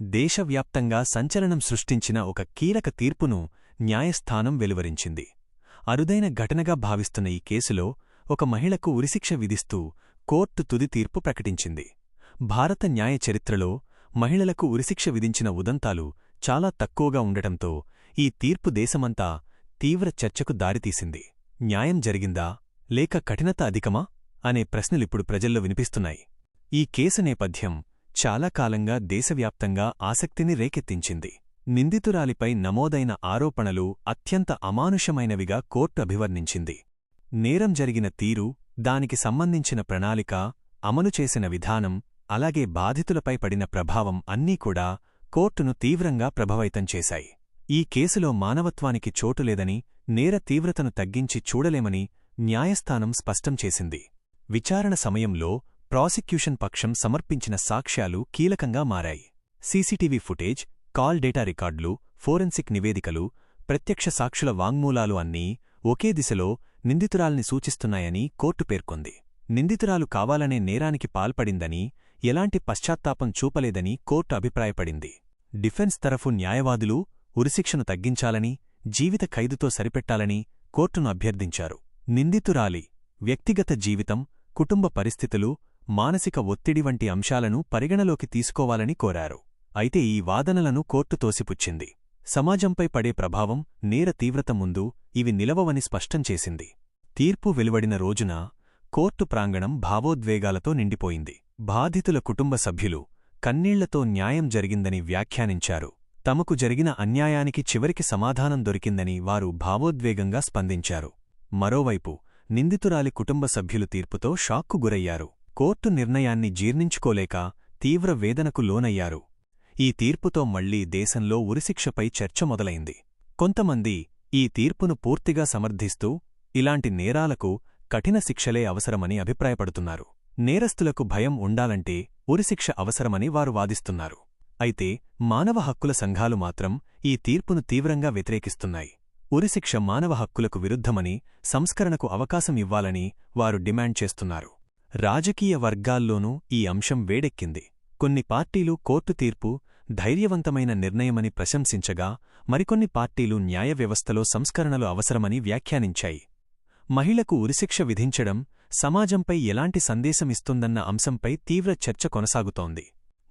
దేశవ్యాప్తంగా సంచలనం సృష్టించిన ఒక కీలక తీర్పును న్యాయస్థానం వెలువరించింది. అరుదైన ఘటనగా భావిస్తున్న ఈ కేసులో ఒక మహిళకు ఉరిశిక్ష విధిస్తూ కోర్టు తుది తీర్పు ప్రకటించింది. భారత న్యాయ చరిత్రలో మహిళలకు ఉరిశిక్ష విధించిన ఉదంతాలు చాలా తక్కువగా ఉండటంతో ఈ తీర్పు దేశమంతా తీవ్ర చర్చకు దారితీసింది. న్యాయం జరిగిందా లేక కఠినత అధికమా అనే ప్రశ్నలిప్పుడు ప్రజల్లో వినిపిస్తున్నాయి. ఈ కేసు నేపథ్యం చాలా కాలంగా దేశవ్యాప్తంగా ఆసక్తిని రేకెత్తించింది. నిందితురాలిపై నమోదైన ఆరోపణలు అత్యంత అమానుషమైనవిగా కోర్టు అభివర్ణించింది. నేరం జరిగిన తీరు దానికి సంబంధించిన ప్రణాళిక అమలు చేసిన విధానం అలాగే బాధితులపై పడిన ప్రభావం అన్నీ కూడా కోర్టును తీవ్రంగా ప్రభావితం చేశాయి. ఈ కేసులో మానవత్వానికి చోటులేదని నేర తీవ్రతను తగ్గించి చూడలేమని న్యాయస్థానం స్పష్టం చేసింది. విచారణ సమయంలో ప్రాసిక్యూషన్ పక్షం సమర్పించిన సాక్ష్యాలు కీలకంగా మారాయి. సీసీటీవీ ఫుటేజ్ కాల్ డేటా రికార్డులు ఫోరెన్సిక్ నివేదికలు ప్రత్యక్ష సాక్షుల వాంగ్మూలాలు అన్నీ ఒకే దిశలో నిందితురాల్ని సూచిస్తున్నాయని కోర్టు పేర్కొంది. నిందితురాలు కావాలనే నేరానికి పాల్పడిందని ఎలాంటి పశ్చాత్తాపం చూపలేదని కోర్టు అభిప్రాయపడింది. డిఫెన్స్ తరఫు న్యాయవాదులు ఉరిశిక్షను తగ్గించాలని జీవిత ఖైదుతో సరిపెట్టాలని కోర్టును అభ్యర్థించారు. నిందితురాలి వ్యక్తిగత జీవితం కుటుంబ పరిస్థితులు మానసిక ఒత్తిడి వంటి అంశాలను పరిగణలోకి తీసుకోవాలని కోరారు. అయితే ఈ వాదనలను కోర్టు తోసిపుచ్చింది. సమాజంపై పడే ప్రభావం నేర తీవ్రత ముందు ఇవి నిలవవని స్పష్టం చేసింది. తీర్పు వెలువడిన రోజున కోర్టు ప్రాంగణం భావోద్వేగాలతో నిండిపోయింది. బాధితుల కుటుంబ సభ్యులు కన్నీళ్ళతో న్యాయం జరిగిందని వ్యాఖ్యానించారు. తమకు జరిగిన అన్యాయానికి చివరికి సమాధానం దొరికిందని వారు భావోద్వేగంగా స్పందించారు. మరోవైపు నిందితురాలి కుటుంబ సభ్యులు తీర్పుతో షాక్కు గురయ్యారు. కోర్టు నిర్ణయాన్ని జీర్ణించుకోలేక తీవ్ర వేదనకు లోనయ్యారు. ఈ తీర్పుతో మళ్ళీ దేశంలో ఉరిశిక్షపై చర్చ మొదలైంది. కొంతమంది ఈ తీర్పును పూర్తిగా సమర్థిస్తూ ఇలాంటి నేరాలకు కఠిన శిక్షలే అవసరమని అభిప్రాయపడుతున్నారు. నేరస్తులకు భయం ఉండాలంటే ఉరిశిక్ష అవసరమని వారు వాదిస్తున్నారు. అయితే మానవ హక్కుల సంఘాలు మాత్రం ఈ తీర్పును తీవ్రంగా వ్యతిరేకిస్తున్నాయి. ఉరిశిక్ష మానవ హక్కులకు విరుద్ధమని సంస్కరణకు అవకాశం ఇవ్వాలని వారు డిమాండ్ చేస్తున్నారు. రాజకీయ వర్గాల్లోనూ ఈ అంశం వేడెక్కింది. కొన్ని పార్టీలు కోర్టు తీర్పు ధైర్యవంతమైన నిర్ణయమని ప్రశంసించగా మరికొన్ని పార్టీలు న్యాయ వ్యవస్థలో సంస్కరణలు అవసరమని వ్యాఖ్యానించాయి. మహిళకు ఉరిశిక్ష విధించడం సమాజంపై ఎలాంటి సందేశమిస్తుందన్న అంశంపై తీవ్ర చర్చ కొనసాగుతోంది.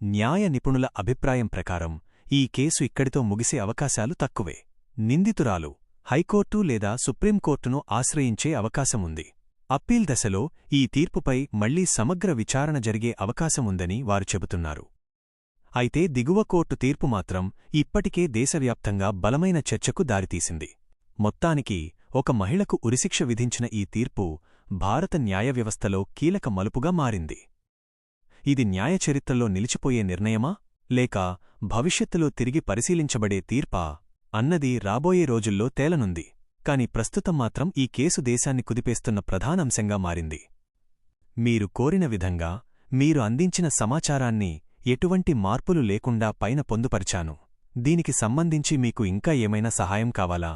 న్యాయ నిపుణుల అభిప్రాయం ప్రకారం ఈ కేసు ఇక్కడితో ముగిసే అవకాశాలు తక్కువే. నిందితురాలు హైకోర్టు లేదా సుప్రీంకోర్టును ఆశ్రయించే అవకాశముంది. అప్పీల్ దశలో ఈ తీర్పుపై మళ్ళీ సమగ్ర విచారణ జరిగే అవకాశముందని వారు చెబుతున్నారు. అయితే దిగువ కోర్టు తీర్పు మాత్రం ఇప్పటికే దేశవ్యాప్తంగా బలమైన చర్చకు దారితీసింది. మొత్తానికి ఒక మహిళకు ఉరిశిక్ష విధించిన ఈ తీర్పు భారత న్యాయ వ్యవస్థలో కీలక మలుపుగా మారింది. ఇది న్యాయ చరిత్రలో నిలిచిపోయే నిర్ణయమా? లేక భవిష్యత్తులో తిరిగి పరిశీలించబడే తీర్పా? అన్నది రాబోయే రోజుల్లో తేలనుంది. కాని ప్రస్తుతం మాత్రం ఈ కేసు దేశాన్ని కుదిపేస్తున్న ప్రధానాంశంగా మారింది. మీరు కోరిన విధంగా మీరు అందించిన సమాచారాన్ని ఎటువంటి మార్పులు లేకుండా పైన పొందుపరిచాను. దీనికి సంబంధించి మీకు ఇంకా ఏమైనా సహాయం కావాలా?